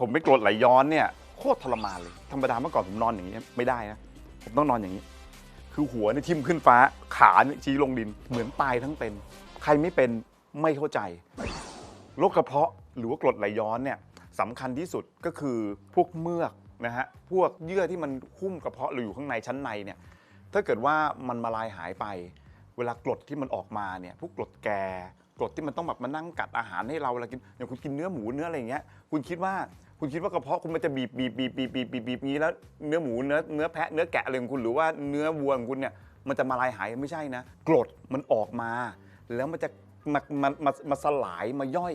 ผมไม่กรดไหลย้อนเนี่ยโคตรทรมานเลยธรรมดาเมื่อก่อนผมนอนอย่างนี้ไม่ได้นะผมต้องนอนอย่างนี้ คือหัวเนี่ยทิ่มขึ้นฟ้าขาเนี่ยชี้ลงดินเหมือนตายทั้งเป็น ใครไม่เป็นไม่เข้าใจโรคกระเพาะหรือว่ากรดไหลย้อนเนี่ยสำคัญที่สุดก็คือพวกเมือกนะฮะพวกเยื่อที่มันหุ้มกระเพาะหรืออยู่ข้างในชั้นในเนี่ยถ้าเกิดว่ามันมาลายหายไป เวลากรดที่มันออกมาเนี่ยพวกกรดแก กรดที่มันต้องแบบมานั่งกัดอาหารให้เราเวลากินอย่างคุณกินเนื้อหมูเนื้ออะไรอย่างเงี้ยคุณคิดว่าคุณคิดว่ากระเพาะคุณมันจะบีบบีบบีบบีบบีบบีบบีบงี้แล้วเนื้อหมูเนื้อเนื้อแพะเนื้อแกะอะไรของคุณหรือว่าเนื้อวัวของคุณเนี่ยมันจะมาลายหายไม่ใช่นะกรดมันออกมา แล้วมันจะมามามามาสลายมาย่อย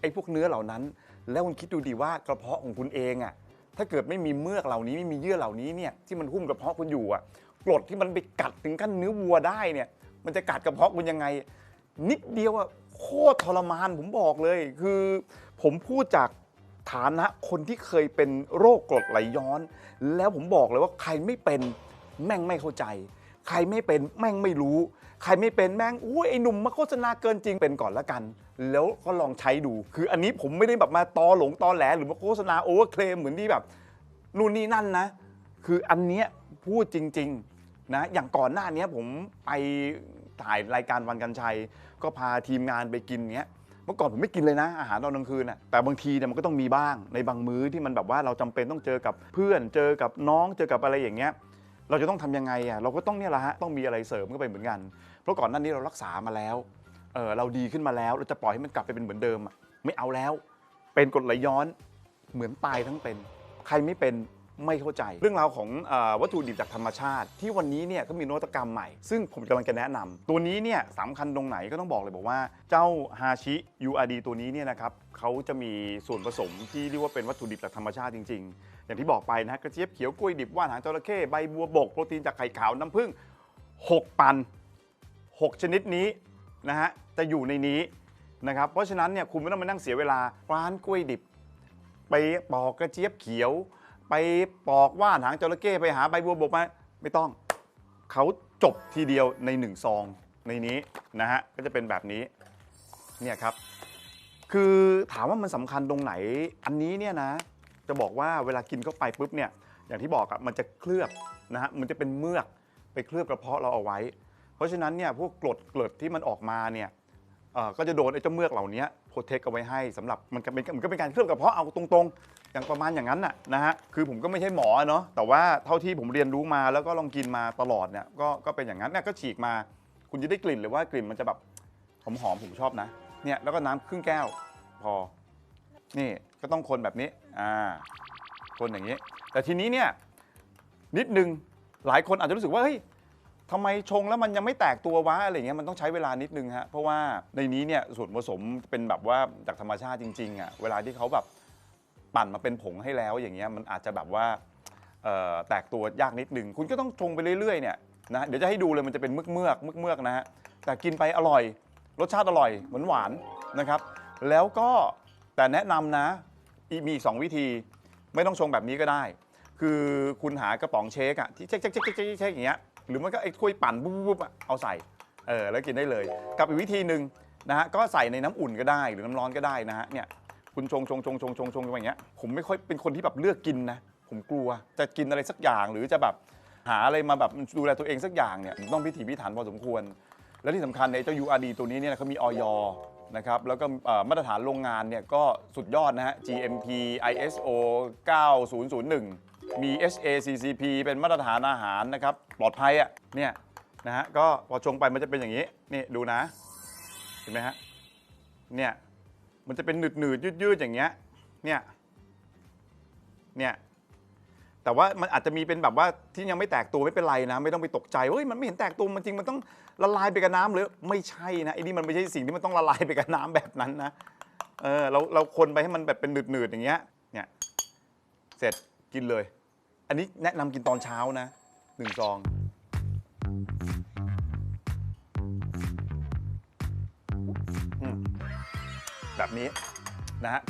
ไอ้พวกเนื้อเหล่านั้น แล้วคุณคิดดูดีว่ากระเพาะของคุณเองอะ่ะถ้าเกิดไม่มีเมือกเหล่านี้ไม่มีเยื่อเหล่านี้เนี่ยที่มันหุ้มกระเพาะคุณอยู่อะกรดที่มันไปกัดถึงขั้นเนื้อวัวได้เนี่ยมันจะกัดกระเพาะคุณยังไง นิดเดียวอะโคตรทรมานผมบอกเลย คือผมพูดจากฐานะคนที่เคยเป็นโรคกรดไหลย้อน แล้วผมบอกเลยว่าใครไม่เป็นแม่งไม่เข้าใจ ใครไม่เป็นแม่งไม่รู้ ใครไม่เป็นแม่งอุ้ยไอ้หนุ่มมาโฆษณาเกินจริงเป็นก่อนละกัน แล้วก็ลองใช้ดู คืออันนี้ผมไม่ได้แบบมาตอหลงตอแหลหรือมาโฆษณาโอเวอร์เคลมเหมือนที่แบบนู่นนี่นั่นนะ คืออันเนี้ยพูดจริงๆนะอย่างก่อนหน้านี้ผมไป ถ่ายรายการวันกันชัย ก็พาทีมงานไปกินเนี้ยเมื่อก่อนผมไม่กินเลยนะ อาหารตอนกลางคืนน่ะแต่บางทีเนี่ยมันก็ต้องมีบ้างในบางมื้อที่มันแบบว่าเราจำเป็นต้องเจอกับเพื่อน เจอกับน้องเจอกับอะไรอย่างเงี้ย เราจะต้องทำยังไงอะเราก็ต้องเนี่ยแหละฮะต้องมีอะไรเสริมเข้าไปเหมือนกัน เพราะก่อนหน้านี้เรารักษามาแล้วเออเราดีขึ้นมาแล้วเราจะปล่อยให้มันกลับไปเป็นเหมือนเดิมอะไม่เอาแล้ว เป็นกรดไหลย้อนเหมือนตายทั้งเป็น ใครไม่เป็น ไม่เข้าใจ เรื่องราวของเออวัตถุดิบจากธรรมชาติ ที่วันนี้เนี่ยก็มีนวัตกรรมใหม่ ซึ่งผมกำลังจะแนะนำตัวนี้เนี่ยสำคัญตรงไหนก็ต้องบอกเลยบอกว่าเจ้าฮาชิ URD ตัวนี้เนี่ยนะครับเขาจะมีส่วนผสมที่เรียกว่าเป็นวัตถุดิบจากธรรมชาติจริง ๆ อย่างที่บอกไปนะฮะกระเจี๊ยบเขียวกล้วยดิบว่านหางจระเข้ใบบัวบกโปรตีนจากไข่ขาวน้ำผึ้ง6ปัน 6 ชนิดนี้นะฮะจะอยู่ในนี้นะครับเพราะฉะนั้นเนี่ยคุณไม่ต้องมานั่งเสียเวลาร้านกล้วยดิบ ไปปอกกระเจี๊ยบเขียว ไปปอกว่านหางจระเข้ไปหาใบบัวบกมาไม่ต้อง เขาจบทีเดียวในหนึ่งซองในนี้นะฮะก็จะเป็นแบบนี้เนี่ยครับ คือถามว่ามันสำคัญตรงไหน อันนี้เนี่ยนะ จะบอกว่าเวลากินเข้าไปปุ๊บเนี่ย อย่างที่บอกอะมันจะเคลือบนะฮะมันจะเป็นเมือกไปเคลือบกระเพาะเราเอาไว้ เพราะฉะนั้นเนี่ยพวกกรดเกลืดที่มันออกมาเนี่ย เอ่อก็จะโดนไอ้เจ้าเมือกเหล่านี้โปรเทคเอาไว้ให้สำหรับมันก็เป็นมันก็เป็นการเคลือบกระเพาะเอาตรงๆ อย่างประมาณอย่างนั้นน่ะนะฮะคือผมก็ไม่ใช่หมอเนาะแต่ว่าเท่าที่ผมเรียนรู้มาแล้วก็ลองกินมาตลอดเนี่ยก็ก็เป็นอย่างนั้นเนี่ยก็ฉีกมา คุณจะได้กลิ่นเลยว่ากลิ่นมันจะแบบหอมๆผมชอบนะเนี่ยแล้วก็น้ำครึ่งแก้วพอ นี่ก็ต้องคนแบบนี้อ่าคนอย่างนี้ แต่ทีนี้เนี่ยนิดนึงหลายคนอาจจะรู้สึกว่าเฮ้ย ทำไมชงแล้วมันยังไม่แตกตัววะอะไรเงี้ยมันต้องใช้เวลานิดนึงฮะเพราะว่าในนี้เนี่ยส่วนผสมเป็นแบบว่าจากธรรมชาติจริงๆอะเวลาที่เขาแบบปั่นมาเป็นผงให้แล้วอย่างเงี้ยมันอาจจะแบบว่าเอ่อแตกตัวยากนิดนึง คุณก็ต้องชงไปเรื่อยๆเนี่ยนะเดี๋ยวจะให้ดูเลยมันจะเป็นเมือกเมือกเมือกเมือกๆนะฮะแต่กินไปอร่อย รสชาติอร่อยหวานหวานๆนะครับ แล้วก็แต่แนะนำนะอีมีอีกสองวิธีไม่ต้องชงแบบนี้ก็ได้ คือคุณหากระป๋องเชคอะที่เชคเช็คเช็คเช็คเช็คเช็คอย่างเงี้ย หรือมันก็ไอ้ถ้วยปั่นปุ๊บปุ๊บปุ๊บอะเอาใส่เออแล้วกินได้เลย กับอีกวิธีหนึ่งนะฮะก็ใส่ในน้ำอุ่นก็ได้หรือน้ำร้อนก็ได้นะฮะเนี่ยคุณชงชงชงชงชงชงอย่างเงี้ยผมไม่ค่อยเป็นคนที่แบบเลือกกินนะผมกลัวจะกินอะไรสักอย่างหรือจะแบบหาอะไรมาแบบดูแลตัวเองสักอย่างเนี่ยต้องพิถีพิถันพอสมควร และที่สำคัญในยเจ้า URD ตัวนี้เนี่ยเขามีออยนะครับแล้วก็มาตรฐานโรงงานเนี่ยก็สุดยอดนะฮะ GMP ISO 9001 มี HACCP เป็นมาตรฐานอาหารนะครับ ปลอดภัยอะเนี่ยนะฮะก็พอชงไปมันจะเป็นอย่างนี้ นี่ดูนะ เห็นไหมฮะเนี่ยมันจะเป็นหนืดหนืดยืดยืดๆอย่างเงี้ยเนี่ยเนี่ยแต่ว่ามันอาจจะมีเป็นแบบว่าที่ยังไม่แตกตัวไม่เป็นไรนะ ไม่ต้องไปตกใจเฮ้ยมันไม่เห็นแตกตัวมันจริงมันต้องละลายไปกับน้ำหรือไม่ใช่นะไอ้นี่มันไม่ใช่สิ่งที่มันต้องละลายไปกับน้ำแบบนั้นนะเออเราเราคนไปให้มันแบบเป็นหนืดๆอย่างเงี้ยเนี่ยเสร็จกินเลย อันนี้แนะนำกินตอนเช้านะหนึ่งซอง อืมแบบนี้นะฮะ